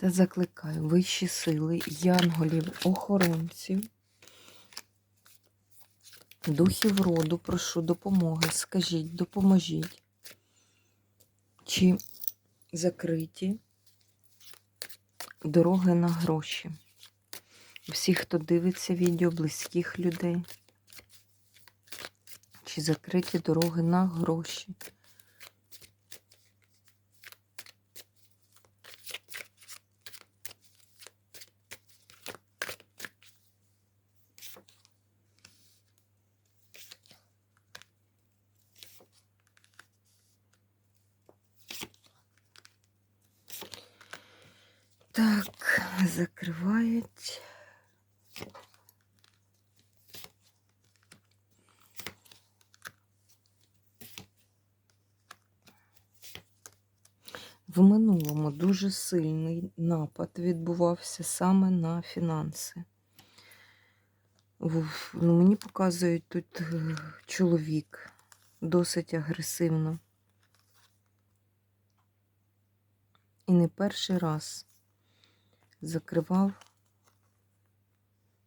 Та закликаю вищі сили, янголів, охоронців, духів роду, прошу допомоги, скажіть, допоможіть, чи закриті дороги на гроші. Всі, хто дивиться відео, близьких людей, чи закриті дороги на гроші. Так, закривають. В минулому дуже сильний напад відбувався саме на фінанси. Ну, мені показують тут е, чоловік досить агресивно. І не перший раз закривав,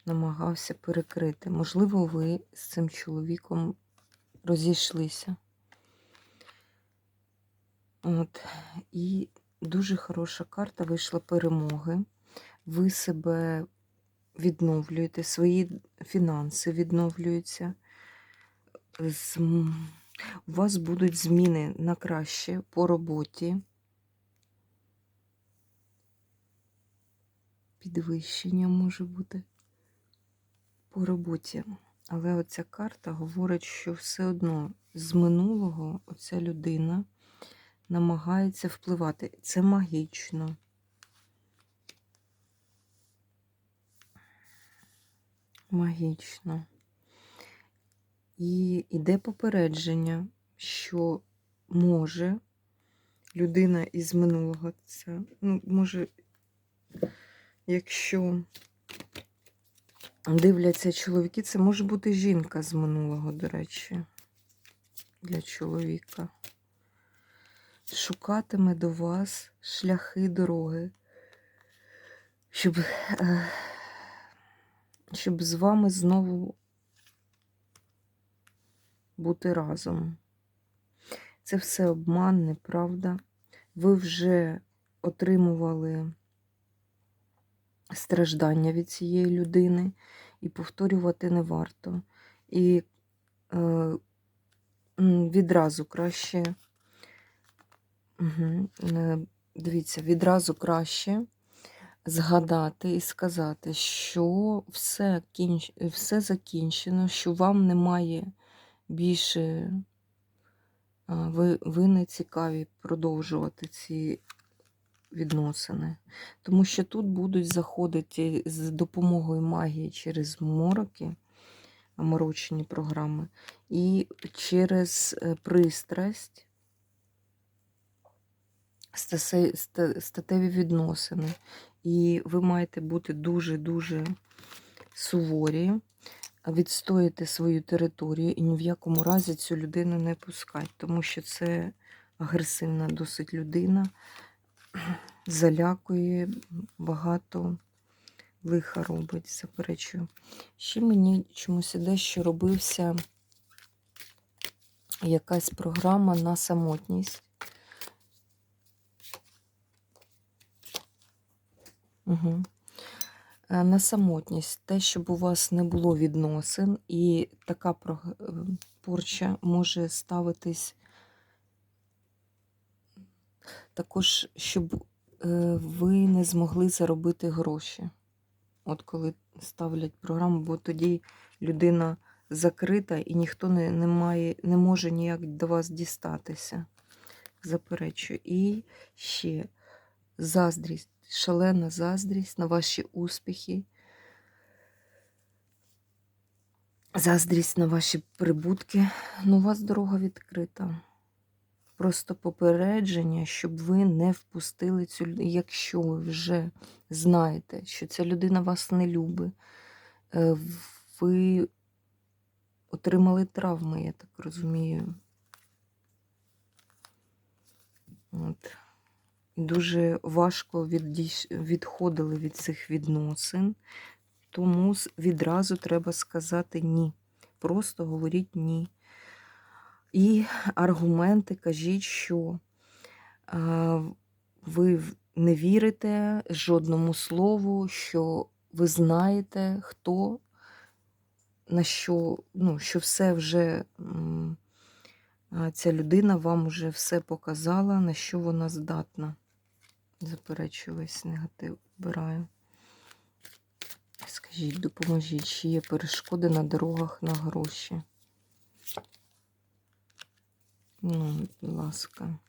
намагався перекрити. Можливо, ви з цим чоловіком розійшлися. От. І дуже хороша карта вийшла перемоги. Ви себе відновлюєте, свої фінанси відновлюються. У вас будуть зміни на краще по роботі. Підвищення може бути по роботі. Але оця карта говорить, що все одно з минулого оця людина намагається впливати. Це магічно. Магічно. І йде попередження, що може людина із минулого це, ну, може, якщо дивляться чоловіки, це може бути жінка з минулого, до речі, для чоловіка. Шукатиме до вас шляхи дороги, щоб, е, щоб з вами знову бути разом. Це все обман, неправда. Ви вже отримували страждання від цієї людини, і повторювати не варто. І е, відразу краще, угу, дивіться, відразу краще згадати і сказати, що все, кінч... все закінчено, що вам немає більше, ви, ви не цікаві продовжувати ці відносини. Тому що тут будуть заходити з допомогою магії через мороки, морочені програми, і через е, пристрасть статеві відносини. І ви маєте бути дуже-дуже суворі, відстояти свою територію і ні в якому разі цю людину не пускати, тому що це агресивна досить людина, залякує, багато лиха робить, заперечую. Ще мені чомусь іде, що робився якась програма на самотність. Угу. На самотність, те, щоб у вас не було відносин, і така е, порча може ставитись також, щоб е, ви не змогли заробити гроші. От коли ставлять програму, бо тоді людина закрита і ніхто не, не, має, не може ніяк до вас дістатися. заперечую. І ще заздрість, шалена заздрість на ваші успіхи. Заздрість на ваші прибутки. Ну, у вас дорога відкрита. Просто попередження, щоб ви не впустили цю людину. Якщо ви вже знаєте, що ця людина вас не любить, е, ви отримали травми, я так розумію. От. Дуже важко відходили від цих відносин, тому відразу треба сказати ні. Просто говоріть ні. І аргументи кажіть, що ви не вірите жодному слову, що ви знаєте, хто, на що, ну, що все вже ця людина вам вже все показала, на що вона здатна. Заперечую весь негатив, вбираю. Скажіть, допоможіть, чи є перешкоди на дорогах на гроші. Ну, будь ласка.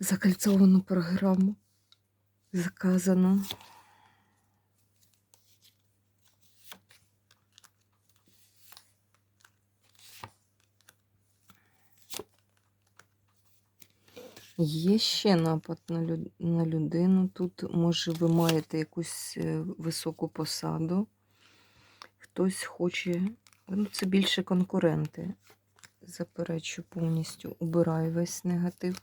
Закальцовану програму. Заказано. Є ще напад на, люд... на людину. Тут, може, ви маєте якусь е, високу посаду. Хтось хоче. Ну, це більше конкуренти. Заперечу повністю. Убираю весь негатив.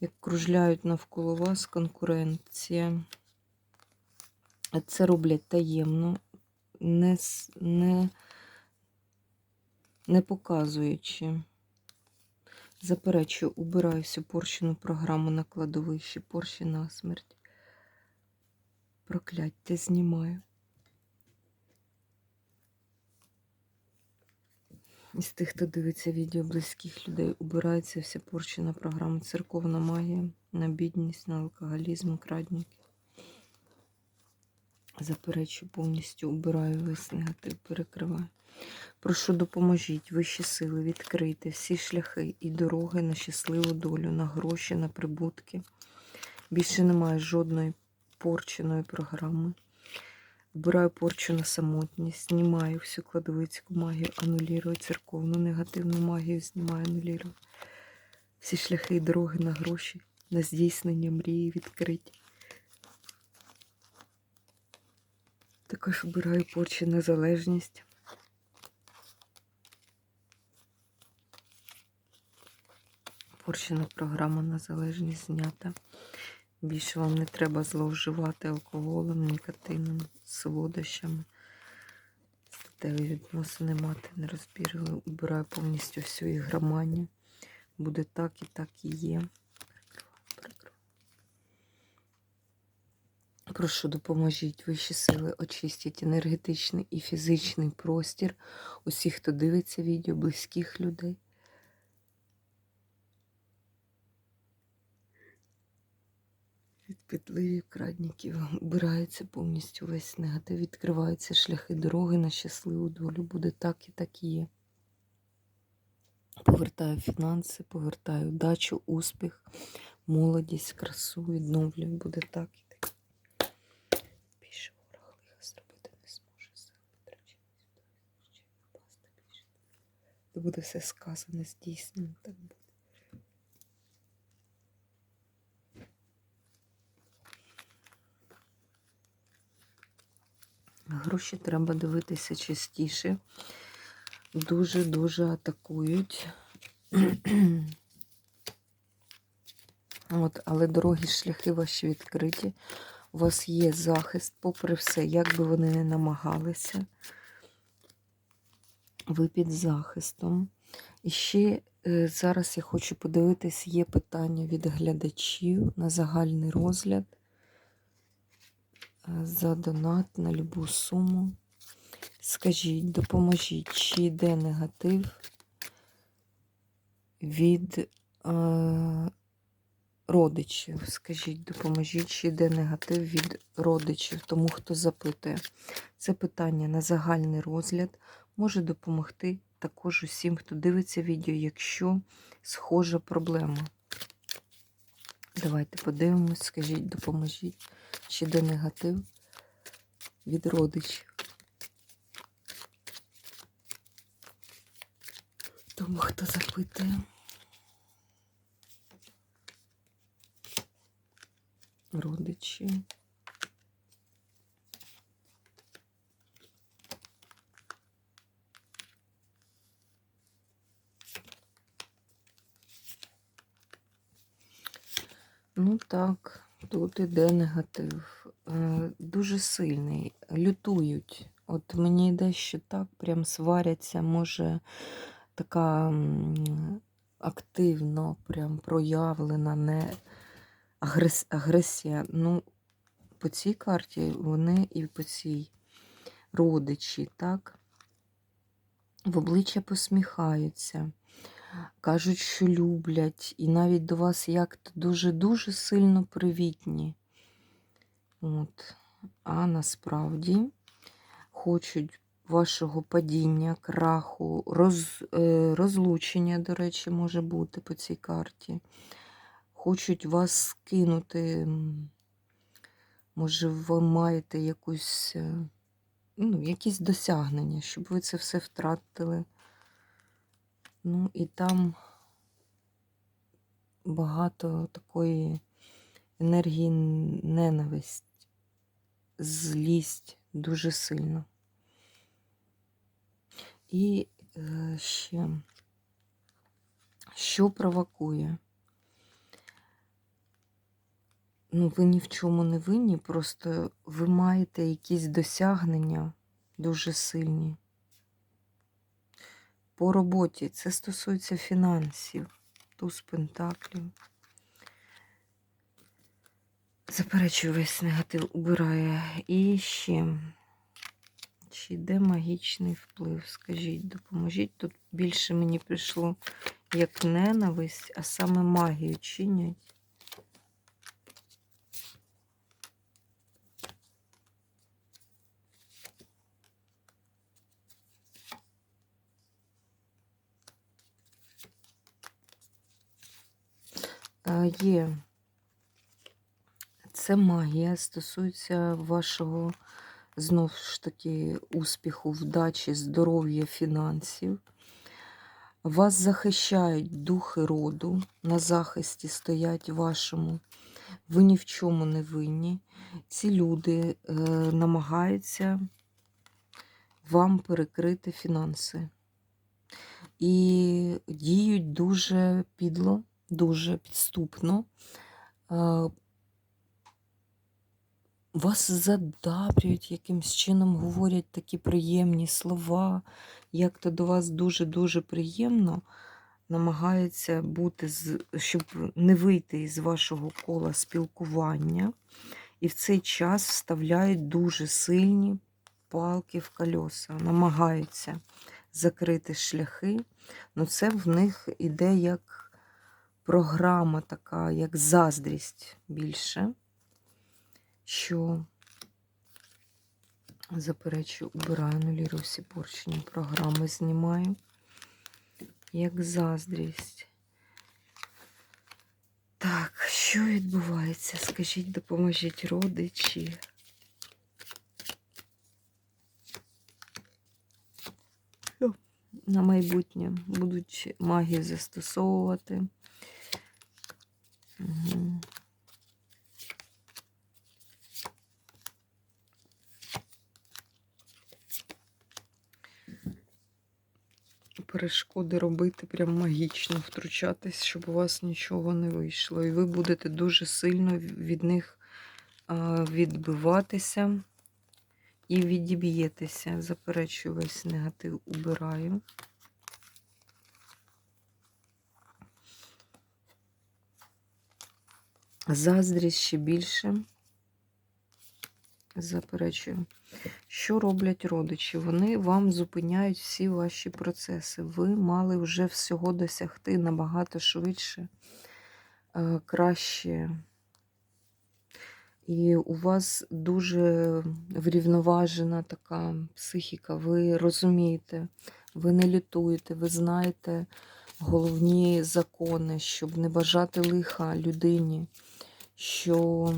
Як кружляють навколо вас конкуренція. Це роблять таємно, не, не, не показуючи. Заперечую, убираю всю порщену програму на кладовищі, порші на смерть. Прокляття знімаю. Із тих, хто дивиться відео близьких людей, убирається вся порчена програма, церковна магія, на бідність, на алкоголізм, крадники. Заперечую, повністю убираю весь негатив, перекриваю. Прошу, допоможіть, вищі сили, відкрийте всі шляхи і дороги на щасливу долю, на гроші, на прибутки. Більше немає жодної порченої програми. Вбираю порчу на самотність, знімаю всю кладовицьку магію, анулірую церковну негативну магію, знімаю, анулірую. Всі шляхи і дороги на гроші, на здійснення мрії відкриті. Також вбираю порчу на залежність. Порчена програма на залежність знята. Більше вам не треба зловживати алкоголем, нікотином, солодощами. Статеві відносини мати не розбірили. Убираю повністю всю ігроманію. Буде так і так і є. Перекриваю, перекриваю. Прошу, допоможіть вищі сили, очистіть енергетичний і фізичний простір усіх, хто дивиться відео, близьких людей. Від підливів крадників убирається повністю весь негатив, відкриваються шляхи дороги на щасливу долю. Буде так і так і є. Повертаю фінанси, повертаю удачу, успіх, молодість, красу, відновлюю. Буде так і так. Більше ворог лиха зробити не зможе. Сил потрачені сюди, ще напасти більше. Це буде все сказане, здійснено, так буде. Гроші треба дивитися частіше. Дуже-дуже атакують. От, але дорогі шляхи ваші відкриті. У вас є захист, попри все, як би вони не намагалися. Ви під захистом. І ще е, зараз я хочу подивитись, є питання від глядачів на загальний розгляд е, за донат на любу суму. Скажіть, допоможіть, чи йде негатив від е, родичів? Скажіть, допоможіть, чи йде негатив від родичів, тому хто запитує. Це питання на загальний розгляд може допомогти також усім, хто дивиться відео, якщо схожа проблема. Давайте подивимось, скажіть, допоможіть. Чи де негатив від родичів. Тому хто запитує. Родичі. Так, тут іде негатив. Е, Дуже сильний. Лютують. От мені йде, що так, прям сваряться, може така активно прям проявлена не агресія. Ну, по цій карті вони і по цій родичі, так? В обличчя посміхаються, кажуть, що люблять, і навіть до вас як-то дуже-дуже сильно привітні. От. А насправді хочуть вашого падіння, краху, роз, е, розлучення, до речі, може бути по цій карті. Хочуть вас скинути. Може, ви маєте якусь, е, ну, якісь досягнення, щоб ви це все втратили. Ну і там багато такої енергії ненависть, злість дуже сильно. І е, ще, що провокує? Ну, ви ні в чому не винні, просто ви маєте якісь досягнення дуже сильні. По роботі це стосується фінансів, туз пентаклів. Заперечую весь негатив убирає. І ще, чи йде магічний вплив? Скажіть, допоможіть. Тут більше мені прийшло як ненависть, а саме магію чинять. Є. Це магія стосується вашого, знов ж таки, успіху, вдачі, здоров'я, фінансів. Вас захищають духи роду, на захисті стоять вашому. Ви ні в чому не винні. Ці люди е, намагаються вам перекрити фінанси. І діють дуже підло, дуже підступно. Е, вас задабрюють якимсь чином, говорять такі приємні слова, як то до вас дуже-дуже приємно, намагаються бути, щоб не вийти із вашого кола спілкування. І в цей час вставляють дуже сильні палки в кольоса, намагаються закрити шляхи. Ну це в них іде як програма така, як заздрість більше що заперечую, убираю нулі русі порчені програми знімаю. Як заздрість. Так, що відбувається? Скажіть, допоможіть родичі. На майбутнє будуть магію застосовувати. Перешкоди робити, прям магічно втручатись, щоб у вас нічого не вийшло. І ви будете дуже сильно від них відбиватися і відіб'єтеся. Заперечую весь негатив, убираю. Заздрість ще більше. Заперечую. Що роблять родичі? Вони вам зупиняють всі ваші процеси. Ви мали вже всього досягти набагато швидше, е, краще. І у вас дуже врівноважена така психіка. Ви розумієте ви не лютуєте, ви знаєте головні закони, щоб не бажати лиха людині, що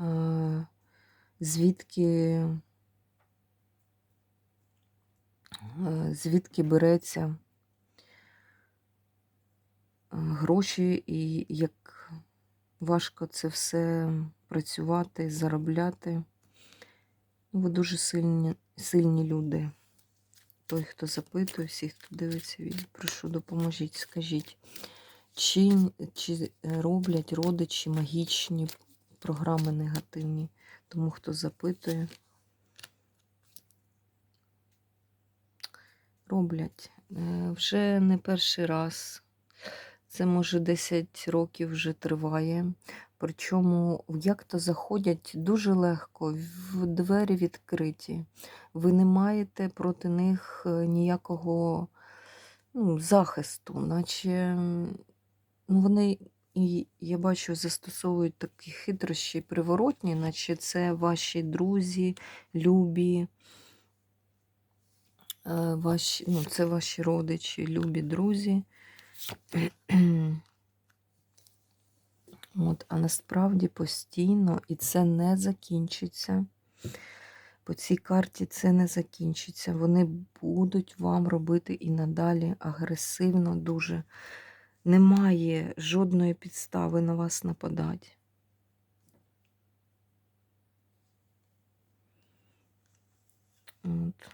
е, звідки, е, звідки береться е, гроші і як важко це все працювати, заробляти. Ну, Ви дуже сильні, сильні люди. Той, хто запитує, всі, хто дивиться прошу, допоможіть, скажіть, чи, чи роблять родичі магічні програми негативні, тому хто запитує. Роблять. Е, Вже не перший раз. Це може 10 років вже триває. Причому як то заходять дуже легко, в двері відкриті. Ви не маєте проти них е, ніякого ну, захисту, наче ну, вони, і я бачу, застосовують такі хитрощі приворотні, наче це ваші друзі, любі, е, ваші, ну, це ваші родичі, любі друзі. От, а насправді постійно, і це не закінчиться. По цій карті це не закінчиться. Вони будуть вам робити і надалі агресивно дуже. Немає жодної підстави на вас нападати. От.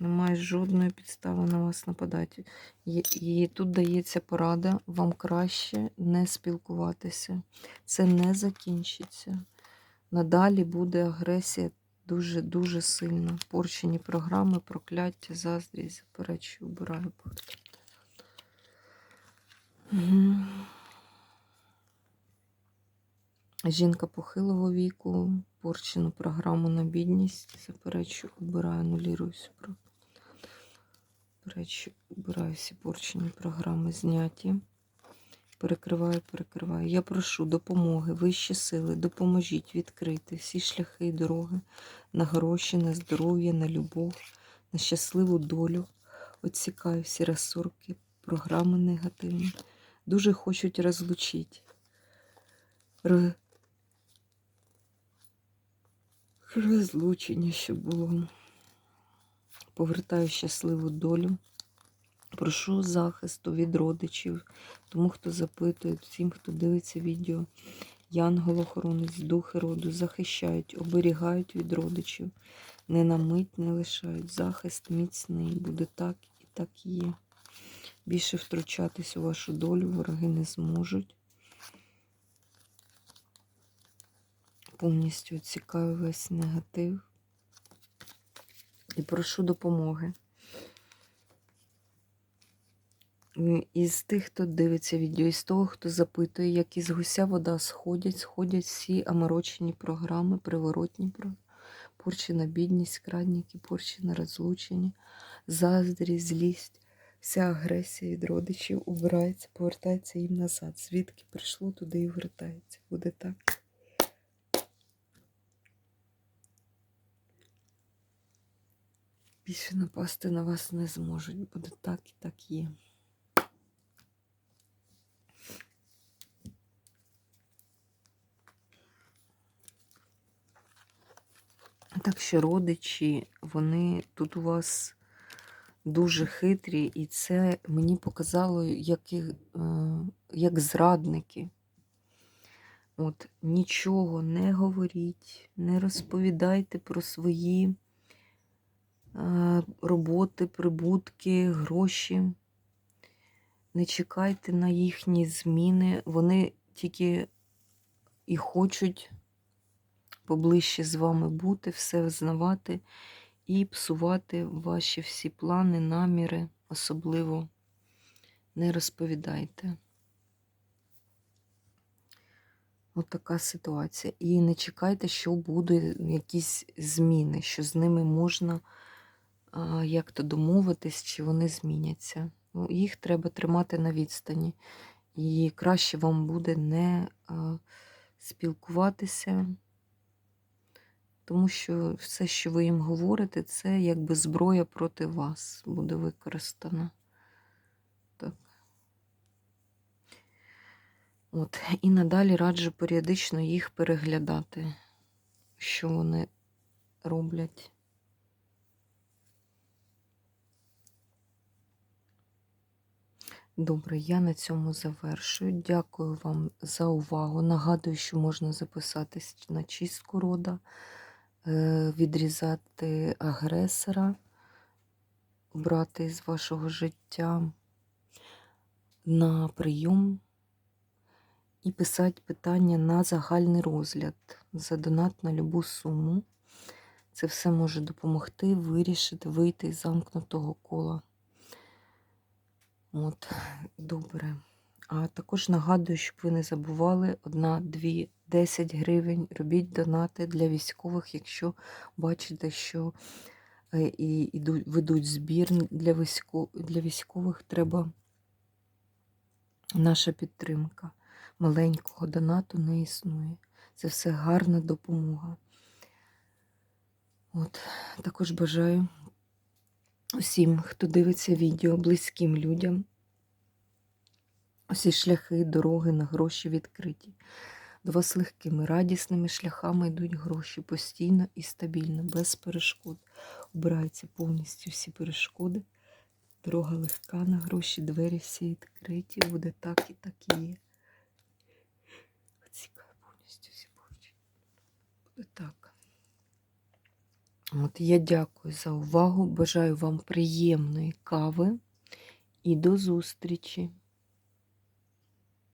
Немає жодної підстави на вас нападати. І, тут дається порада, вам краще не спілкуватися. Це не закінчиться. Надалі буде агресія дуже-дуже сильна. Порчені програми, прокляття, заздрість, заперечую, убираю порти. Жінка похилого віку, порчену програму на бідність, заперечую, убираю, анулірую супротив. Речі, убираю всі порчені програми зняті. Перекриваю, перекриваю. Я прошу допомоги, вищі сили, допоможіть відкрити всі шляхи і дороги на гроші, на здоров'я, на любов, на щасливу долю. Отсікаю всі розсорки, програми негативні. Дуже хочуть розлучити. Р... Розлучення, що було. Повертаю щасливу долю. Прошу захисту від родичів, тому хто запитує, всім, хто дивиться відео. Янгол-охоронець, духи роду захищають, оберігають від родичів, не на мить не лишають. Захист міцний, буде так і так є. Більше втручатись у вашу долю вороги не зможуть. Повністю відсікаю весь негатив і прошу допомоги. Із тих, хто дивиться відео, із того, хто запитує, як із гуся вода сходять, сходять всі аморочені програми, приворотні програми, порчі на бідність, крадніки, порчі на розлучення, заздрість, злість, вся агресія від родичів убирається, повертається їм назад. Звідки прийшло, туди і вертається. Буде так. Більше напасти на вас не зможуть. Буде так і так є. Так що родичі, вони тут у вас дуже хитрі, і це мені показало, як, їх, е, як зрадники. От, Нічого не говоріть, не розповідайте про свої е, роботи, прибутки, гроші. Не чекайте на їхні зміни. Вони тільки і хочуть поближче з вами бути, все взнавати і псувати ваші всі плани, наміри, особливо не розповідайте. От така ситуація. І не чекайте, що будуть якісь зміни, що з ними можна як-то домовитись, чи вони зміняться. Ну, Їх треба тримати на відстані. І краще вам буде не спілкуватися Тому що все, що ви їм говорите, це якби зброя проти вас буде використана. Так. От. І надалі раджу періодично їх переглядати, що вони роблять. Добре, я на цьому завершую. Дякую вам за увагу. Нагадую, що можна записатись на чистку рода, відрізати агресора, брати з вашого життя на прийом і писати питання на загальний розгляд за донат на любу суму. Це все може допомогти вирішити, вийти із замкнутого кола. От, добре. А також нагадую, щоб ви не забували 1, 2, 10 гривень. Робіть донати для військових, якщо бачите, що е, і ведуть збір для, військо, для військових, треба наша підтримка. Маленького донату не існує. Це все гарна допомога. От, також бажаю усім, хто дивиться відео, близьким людям. Усі шляхи, дороги на гроші відкриті. До вас легкими, радісними шляхами йдуть гроші постійно і стабільно, без перешкод. Убираються повністю всі перешкоди. Дорога легка на гроші, двері всі відкриті. Буде так і так і є. Цікаво повністю всі поручі. Буде так. От я дякую за увагу. Бажаю вам приємної кави і до зустрічі!